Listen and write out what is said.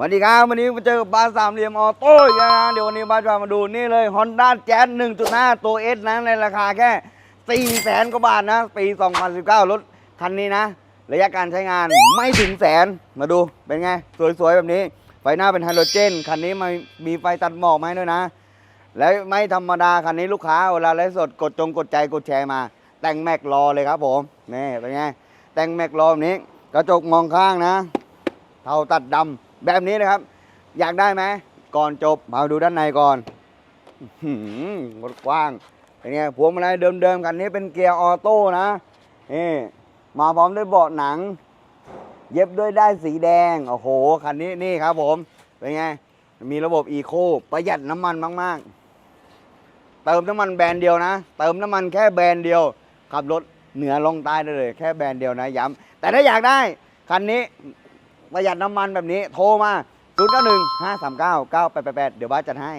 สวัสดีครับวันนี้มาเจอกับบ้านสามเหลี่ยมออโต้อีกแล้วนะเดี๋ยววันนี้บ้านจะมาดูนี่เลย Honda Jazz 1.5 ตัว S นะในราคาแค่ 4 แสนกว่าบาทนะ ปี 2019 รถคันนี้นะ ระยะการใช้งานไม่ถึงแสนมาดูเป็นไง สวย ๆ แบบนี้ ไฟหน้าเป็นไฮโดรเจน คันนี้มันมีไฟตัดหมอกมาให้ด้วยนะ แล้วไม่ธรรมดา คันนี้ลูกค้าเวลาไลฟ์สดกดจงกดใจกดแชร์มา แต่งแม็กรอเลยครับผมนี่เป็นไงแต่งแม็กรอแบบนี้ กระจกมองข้างนะเทาตัดดำ แบบนี้นะครับ อยากได้ไหมก่อนจบมาดูด้านในก่อนหือรถกว้างเป็นไงพวงมาลัยเดิมๆคันนี้เป็นเกียร์ออโต้นะนี่มาพร้อมด้วยเบาะหนัง เย็บด้วยได้ายสีแดงโอ้โหคันนี้นี่ครับผมเป็นไงมีระบบอีโคประหยัดน้ำมันมาก ๆ เติมน้ำมันแบรนด์เดียวนะ เติมน้ำมันแค่แบรนด์เดียว ขับรถเหนือลงใต้ได้เลย แค่แบรนด์เดียวนะย้ำแต่ถ้าอยากได้คันนี้ ประหยัดน้ำมันแบบนี้โทรมา 0 9 1 5 3 9 9 8 8 8 เดี๋ยวบ้านจัดให้